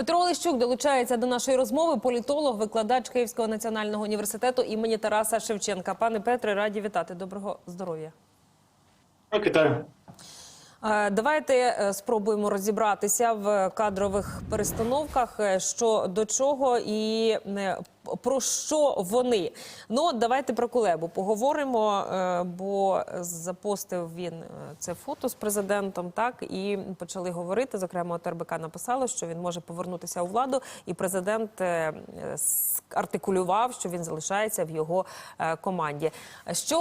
Петро Олещук долучається до нашої розмови. Політолог, викладач Київського національного університету імені Тараса Шевченка. Пане Петре, раді вітати. Доброго здоров'я. Вітаю. Е, Давайте е, спробуємо розібратися в кадрових перестановках, е, що до чого і про що вони. Ну, давайте про Кулебу поговоримо, е, бо запостив він е, це фото з президентом, так і почали говорити. Зокрема, от РБК написало, що він може повернутися у владу, і президент е, артикулював, що він залишається в його команді. Що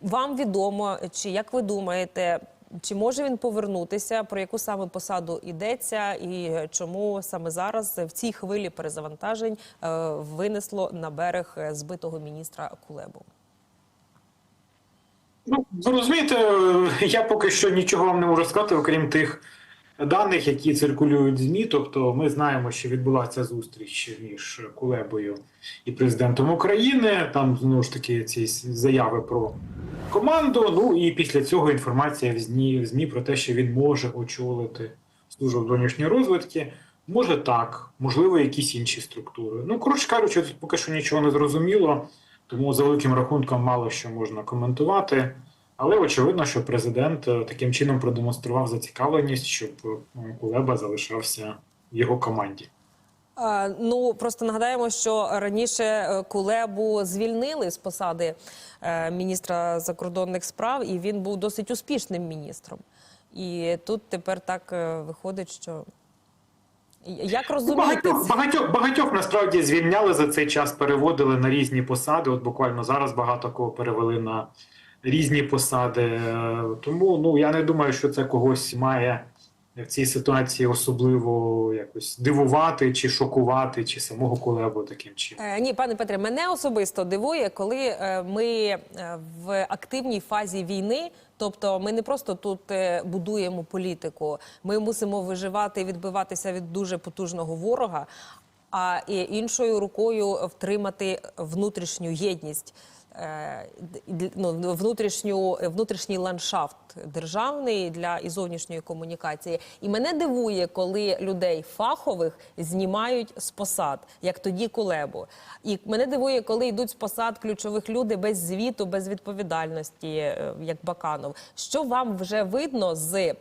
вам відомо, чи як ви думаєте? Чи може він повернутися? Про яку саме посаду йдеться, і чому саме зараз в цій хвилі перезавантажень е, винесло на берег збитого міністра Кулебу? Ну, ви е, я поки що нічого вам не можу сказати, окрім тих даних, які циркулюють ЗМІ. Тобто, ми знаємо, що відбулася зустріч між Кулебою і президентом України. Там знову ж таки ці заяви про команду. Ну і після цього інформація в ЗМІ, в ЗМІ про те, що він може очолити службу зовнішньої розвідки. Може так, можливо, якісь інші структури. Ну, коротше кажучи, тут поки що нічого не зрозуміло, тому за великим рахунком мало що можна коментувати. Але очевидно, що президент е, таким чином продемонстрував зацікавленість, щоб е, Кулеба залишався в його команді. Ну просто нагадаємо, що раніше е, Кулебу звільнили з посади е, міністра закордонних справ, і він був досить успішним міністром. І тут тепер так е, виходить, що як розуміти Багатьох, багатьох, багатьох насправді звільняли за цей час, переводили на різні посади. От буквально зараз багато кого перевели на різні посади. Тому ну я не думаю, що це когось має в цій ситуації особливо якось дивувати чи шокувати, чи самого Кулебу таким чином. Е, Ні, пане Петре, мене особисто дивує, коли е, ми е, в активній фазі війни. Тобто, ми не просто тут е, будуємо політику, ми мусимо виживати і відбиватися від дуже потужного ворога, а іншою рукою втримати внутрішню єдність. Е, ну, внутрішню внутрішній ландшафт державний для і зовнішньої комунікації. І мене дивує, коли людей фахових знімають з посад, як тоді Кулебу. І мене дивує, коли йдуть з посад ключових люди без звіту, без відповідальності, е, як Баканов. Що вам вже видно з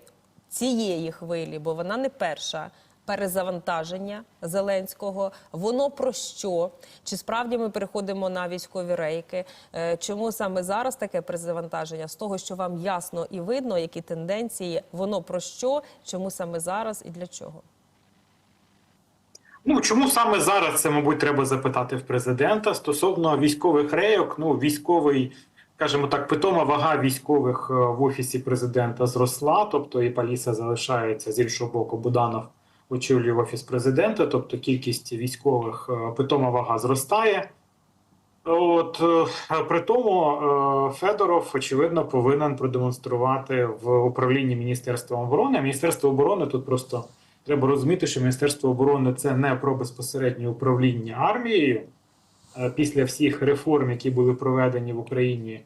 цієї хвилі, бо вона не перша. Перезавантаження Зеленського, воно про що? Чи справді ми переходимо на військові рейки? Е, Чому саме зараз таке перезавантаження? З того, що вам ясно і видно, які тенденції, воно про що, чому саме зараз і для чого? Ну чому саме зараз це, мабуть, треба запитати в президента стосовно військових рейок. Ну, військовий, скажімо так, питома вага військових е, в офісі президента зросла. Тобто і Паліса залишається з іншого боку. Буданов очолює офіс президента. Тобто кількість військових е, питома вага зростає. От е, при тому е, Федоров очевидно повинен продемонструвати в управлінні Міністерства оборони. Міністерство оборони тут просто треба розуміти, що Міністерство оборони це не про безпосереднє управління армією. Після всіх реформ, які були проведені в Україні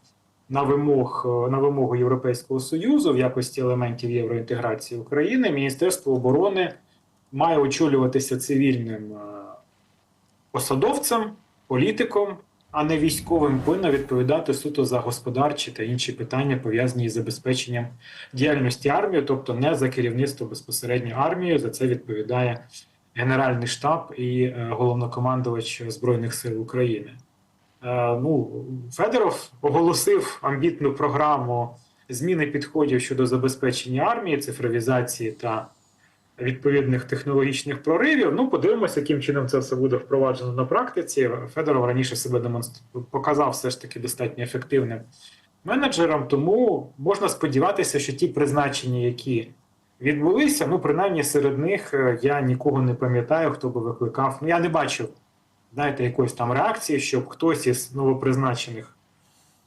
на вимог на вимогу Європейського союзу в якості елементів євроінтеграції України, Міністерство оборони має очолюватися цивільним е, посадовцем, політиком, а не військовим, повинна відповідати суто за господарчі та інші питання, пов'язані із забезпеченням діяльності армії, тобто не за керівництво безпосередньо армією. За це відповідає Генеральний штаб і е, головнокомандувач Збройних сил України. Е, ну, Федоров оголосив амбітну програму зміни підходів щодо забезпечення армії, цифровізації та відповідних технологічних проривів. Ну, подивимося, яким чином це все буде впроваджено на практиці. Федоров раніше себе демонстр... показав все ж таки достатньо ефективним менеджером, тому можна сподіватися, що ті призначення, які відбулися, ну принаймні серед них е, я нікого не пам'ятаю, хто би викликав. Ну я не бачив, знаєте, якоїсь там реакції, щоб хтось із новопризначених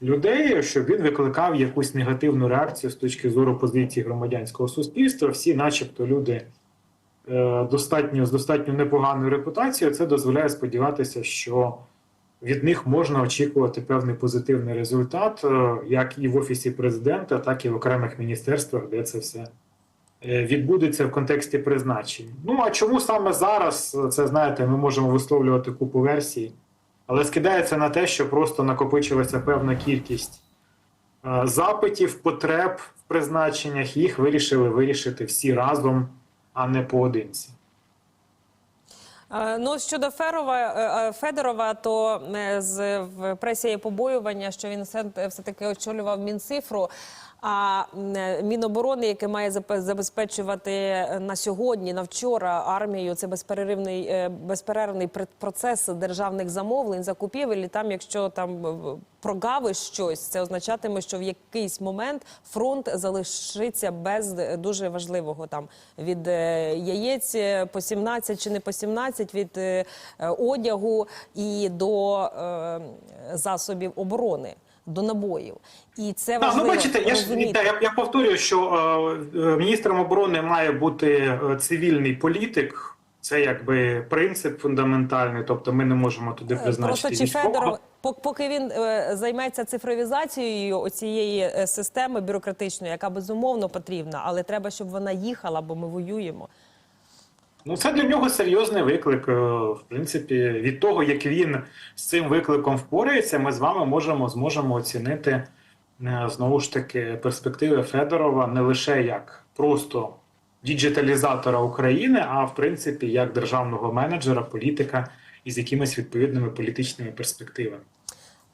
людей, щоб він викликав якусь негативну реакцію з точки зору позиції громадянського суспільства. Всі, начебто, люди достатньо з достатньо непоганою репутацією. Це дозволяє сподіватися, що від них можна очікувати певний позитивний результат, е, як і в офісі президента, так і в окремих міністерствах, де це все е, відбудеться в контексті призначень. Ну а чому саме зараз? Це знаєте, ми можемо висловлювати купу версій, але скидається на те, що просто накопичилася певна кількість е, запитів, потреб в призначеннях. Їх вирішили вирішити всі разом, а не поодинці. Ну щодо Ферова е, е, Федорова, то е, з в пресі є побоювання, що він все таки очолював мінцифру. А е, Міноборони, яке має забезпечувати е, на сьогодні, на вчора армію, це безперервний е, безперервний пр- процес державних замовлень, закупівель. І там, якщо там прогавиш щось, це означатиме, що в якийсь момент фронт залишиться без дуже важливого там від яєць по 17 чи не по 17, від одягу і до засобів оборони. До набоїв, і це Так, важливо ну бачите, я ж розуміти. я, я повторюю, що е, е, міністром оборони має бути е, цивільний політик. Це якби принцип фундаментальний, тобто ми не можемо туди призначити Е, Просто чи. Федоров, пок- поки він займеться цифровізацією оцієї е, системи бюрократичної, яка безумовно потрібна, але треба, щоб вона їхала, бо ми воюємо. Ну, це для нього серйозний виклик. Е, В принципі, від того, як він з цим викликом впорається, ми з вами можемо зможемо оцінити е, знову ж таки перспективи Федорова не лише як просто діджиталізатора України, а в принципі як державного менеджера, політика із якимись відповідними політичними перспективами.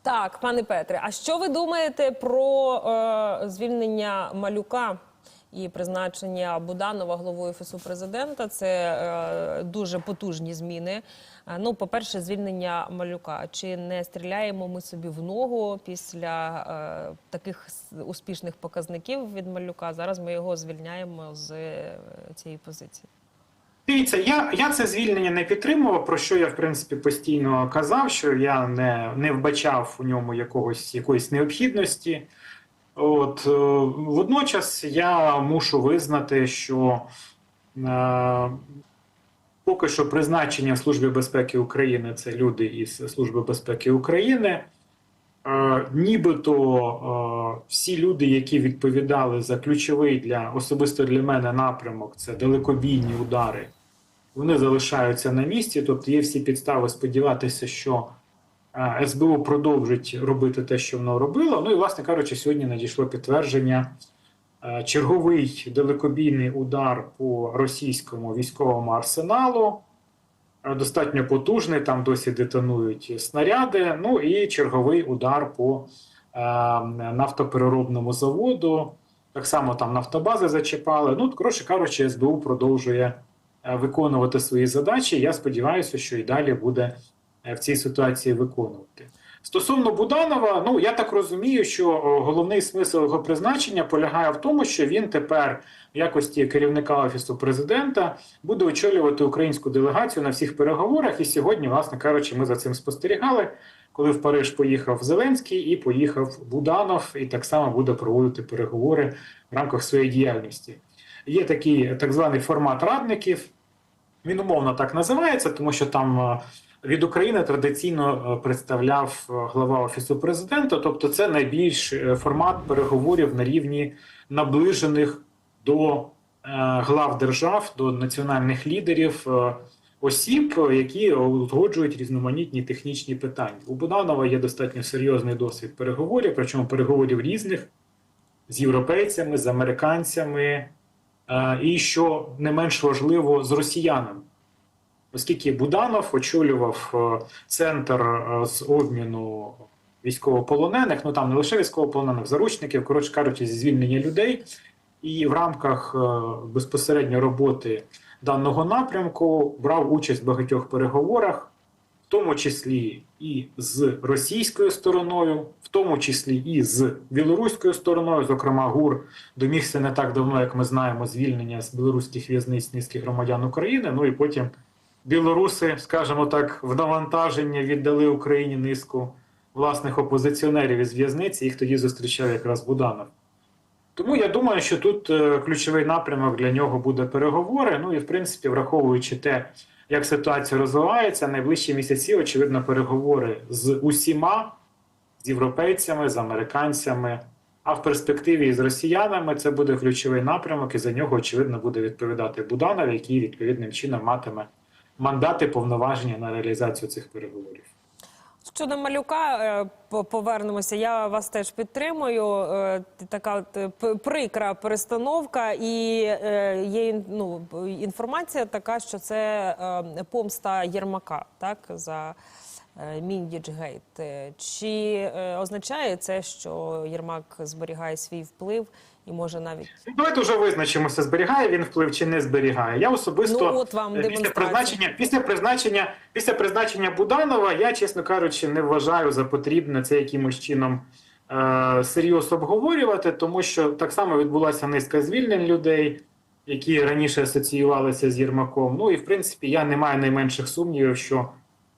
Так, пане Петре, а що ви думаєте про е, звільнення малюка і призначення Буданова головою офісу президента? Це е, дуже потужні зміни. Е, Ну, по-перше, звільнення малюка. Чи не стріляємо ми собі в ногу після е, таких успішних показників від малюка? Зараз ми його звільняємо з цієї позиції. Дивіться, я, я це звільнення не підтримував, про що я в принципі постійно казав, що я не, не вбачав у ньому якогось якоїсь необхідності. От е, водночас я мушу визнати, що е, поки що призначення в Службі безпеки України це люди із Служби безпеки України. Е, нібито е, всі люди, які відповідали за ключовий для особисто для мене напрямок, це далекобійні удари, вони залишаються на місці. Тобто є всі підстави сподіватися, що СБУ продовжить робити те, що воно робило. Ну і, власне кажучи, сьогодні надійшло підтвердження. е, Черговий далекобійний удар по російському військовому арсеналу е, достатньо потужний, там досі детонують снаряди. Ну і черговий удар по е, нафтопереробному заводу. Так само там нафтобази зачіпали. Ну, коротше кажучи, СБУ продовжує е, виконувати свої задачі. Я сподіваюся, що і далі буде в цій ситуації виконувати. Стосовно Буданова, ну я так розумію, що головний смисл його призначення полягає в тому, що він тепер, в якості керівника офісу президента, буде очолювати українську делегацію на всіх переговорах. І сьогодні, власне кажучи, ми за цим спостерігали, коли в Париж поїхав Зеленський і поїхав Буданов, і так само буде проводити переговори в рамках своєї діяльності. Є такий так званий формат радників. Він умовно так називається, тому що там е, від України традиційно е, представляв е, глава офісу президента. Тобто, це найбільш е, формат переговорів на рівні наближених до глав держав, до національних лідерів осіб, які узгоджують різноманітні технічні питання. У Буданова є достатньо серйозний досвід переговорів, причому переговорів різних з європейцями, з американцями. І що не менш важливо з росіянами, оскільки Буданов очолював е, центр е, з обміну військовополонених, ну там не лише військовополонених, заручників, коротше кажучи, зі звільнення людей, і в рамках е, безпосередньо роботи даного напрямку брав участь в багатьох переговорах, в тому числі і з російською стороною, в тому числі і з білоруською стороною, зокрема ГУР домігся не так давно, як ми знаємо, звільнення з білоруських в'язниць низьких громадян України. Ну і потім білоруси, скажімо так, в навантаження віддали Україні низку власних опозиціонерів із в'язниці. Їх тоді зустрічав якраз Буданов. Тому я думаю, що тут е, ключовий напрямок для нього буде переговори. Ну і в принципі, враховуючи те, як ситуація розвивається, найближчі місяці, очевидно, переговори з усіма, з європейцями, з американцями, А в перспективі з росіянами це буде ключовий напрямок, і за нього очевидно буде відповідати Буданов, який відповідним чином матиме мандати повноваження на реалізацію цих переговорів. Щодо малюка, е, повернемося. Я вас теж підтримую. Е, Така е, прикра перестановка, і є ну, інформація така, що це помста Єрмака, так за Міндіджгейт. Е, Чи означає це, що Єрмак зберігає свій вплив і може навіть Ну, Давайте вже визначимося, зберігає він вплив чи не зберігає. Я особисто Ну, от вам е, після призначення, після призначення, після призначення Буданова, я, чесно кажучи, не вважаю за потрібне це якимось чином е, серйозно обговорювати, тому що так само відбулася низка звільнень людей, які раніше асоціювалися з Єрмаком. Ну і в принципі я не маю найменших сумнівів, що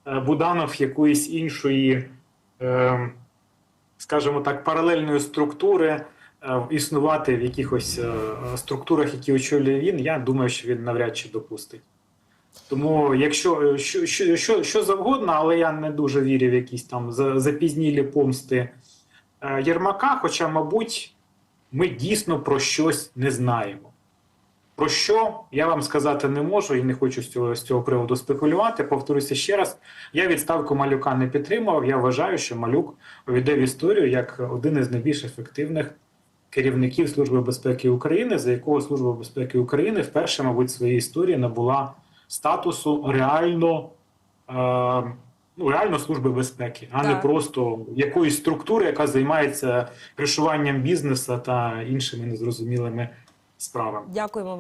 е, Буданов якоїсь іншої. Е, скажімо так, паралельної структури існувати в якихось е, структурах, які очолює він, я думаю, що він навряд чи допустить. Тому, якщо е, що, що, що, що завгодно, але я не дуже вірю в якісь там запізнілі помсти е, Єрмака, хоча, мабуть, ми дійсно про щось не знаємо. Про що я вам сказати не можу і не хочу з цього, з цього приводу спекулювати. Повторюся ще раз: я відставку малюка не підтримував. Я вважаю, що малюк увійде в історію як один із найбільш ефективних керівників Служби безпеки України, за якого Служба безпеки України вперше, мабуть, в своїй історії набула статусу реально. Е- Ну, реально служби безпеки, а не просто якоїсь структури, яка займається кришуванням бізнесу та іншими незрозумілими справами. дякуємо вам.